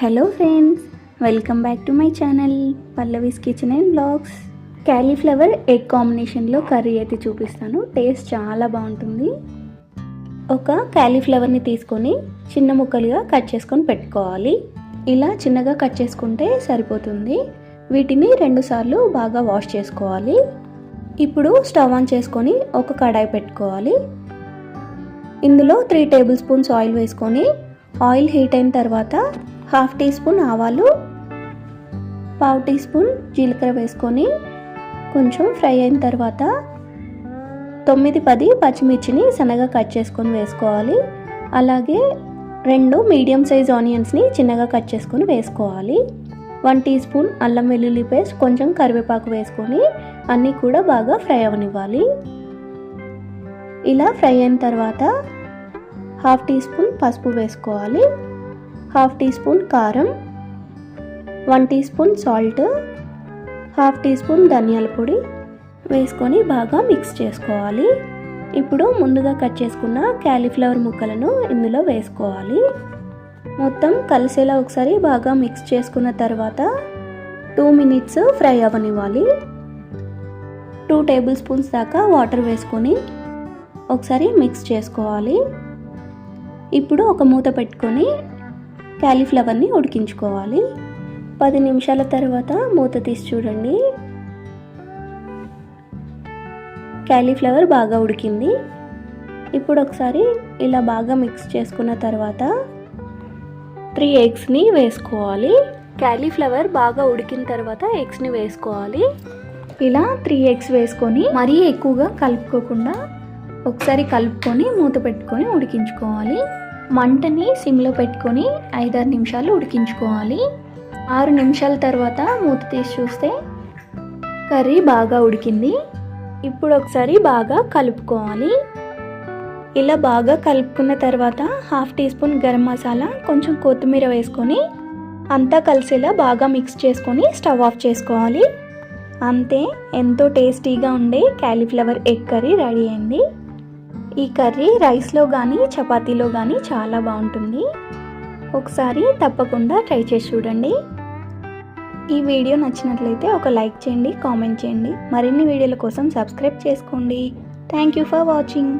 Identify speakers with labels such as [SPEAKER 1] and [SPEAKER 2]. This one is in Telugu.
[SPEAKER 1] Hello friends welcome back to my channel Pallavi's kitchen and blogs cauliflower egg కాంబినేషన్లో కర్రీ అయితే చూపిస్తాను. టేస్ట్ చాలా బాగుంటుంది. ఒక క్యాలీఫ్లవర్ని తీసుకొని చిన్న ముక్కలుగా కట్ చేసుకొని పెట్టుకోవాలి. ఇలా చిన్నగా కట్ చేసుకుంటే సరిపోతుంది. వీటిని రెండుసార్లు బాగా వాష్ చేసుకోవాలి. ఇప్పుడు స్టవ్ ఆన్ చేసుకొని ఒక కడాయి పెట్టుకోవాలి. ఇందులో త్రీ టేబుల్ స్పూన్స్ ఆయిల్ వేసుకొని ఆయిల్ హీట్ అయిన తర్వాత హాఫ్ టీ స్పూన్ ఆవాలు పావు టీ స్పూన్ జీలకర్ర వేసుకొని కొంచెం ఫ్రై అయిన తర్వాత తొమ్మిది పది పచ్చిమిర్చిని సన్నగా కట్ చేసుకొని వేసుకోవాలి. అలాగే రెండు మీడియం సైజ్ ఆనియన్స్ని చిన్నగా కట్ చేసుకొని వేసుకోవాలి. వన్ టీ స్పూన్ అల్లం వెల్లుల్లి పేస్ట్ కొంచెం కరివేపాకు వేసుకొని అన్నీ కూడా బాగా ఫ్రై అవనివ్వాలి. ఇలా ఫ్రై అయిన తర్వాత హాఫ్ టీ స్పూన్ పసుపు వేసుకోవాలి. హాఫ్ టీ స్పూన్ కారం one teaspoon salt half teaspoon ధనియాల పొడి వేసుకొని బాగా మిక్స్ చేసుకోవాలి. ఇప్పుడు ముందుగా కట్ చేసుకున్న క్యాలీఫ్లవర్ ముక్కలను ఇందులో వేసుకోవాలి. మొత్తం కలిసేలా ఒకసారి బాగా మిక్స్ చేసుకున్న తర్వాత టూ మినిట్స్ ఫ్రై అవ్వనివ్వాలి. టూ టేబుల్ స్పూన్స్ దాకా వాటర్ వేసుకొని ఒకసారి మిక్స్ చేసుకోవాలి. ఇప్పుడు ఒక మూత పెట్టుకొని క్యాలీఫ్లవర్ని ఉడికించుకోవాలి. పది నిమిషాల తర్వాత మూత తీసి చూడండి. క్యాలీఫ్లవర్ బాగా ఉడికింది. ఇప్పుడు ఒకసారి ఇలా బాగా మిక్స్ చేసుకున్న తర్వాత త్రీ ఎగ్స్ని వేసుకోవాలి. క్యాలీఫ్లవర్ బాగా ఉడికిన తర్వాత ఎగ్స్ని వేసుకోవాలి. ఇలా త్రీ ఎగ్స్ వేసుకొని మరీ ఎక్కువగా కలుపుకోకుండా ఒకసారి కలుపుకొని మూత పెట్టుకొని ఉడికించుకోవాలి. మంటని సిమ్లో పెట్టుకొని ఐదారు నిమిషాలు ఉడికించుకోవాలి. ఆరు నిమిషాల తర్వాత మూత తీసి చూస్తే కర్రీ బాగా ఉడికింది. ఇప్పుడు ఒకసారి బాగా కలుపుకోవాలి. ఇలా బాగా కలుపుకున్న తర్వాత half teaspoon garam masala కొంచెం కొత్తిమీర వేసుకొని అంతా కలిసేలా బాగా మిక్స్ చేసుకొని స్టవ్ ఆఫ్ చేసుకోవాలి. అంతే ఎంతో టేస్టీగా ఉండే క్యాలీఫ్లవర్ ఎగ్ కర్రీ రెడీ అయింది. ఈ కర్రీ రైస్లో కానీ చపాతీలో కానీ చాలా బాగుంటుంది. ఒకసారి తప్పకుండా ట్రై చేసి చూడండి. ఈ వీడియో నచ్చినట్లయితే ఒక లైక్ చేయండి కామెంట్ చేయండి. మరిన్ని వీడియోల కోసం సబ్స్క్రైబ్ చేసుకోండి. Thank you for watching.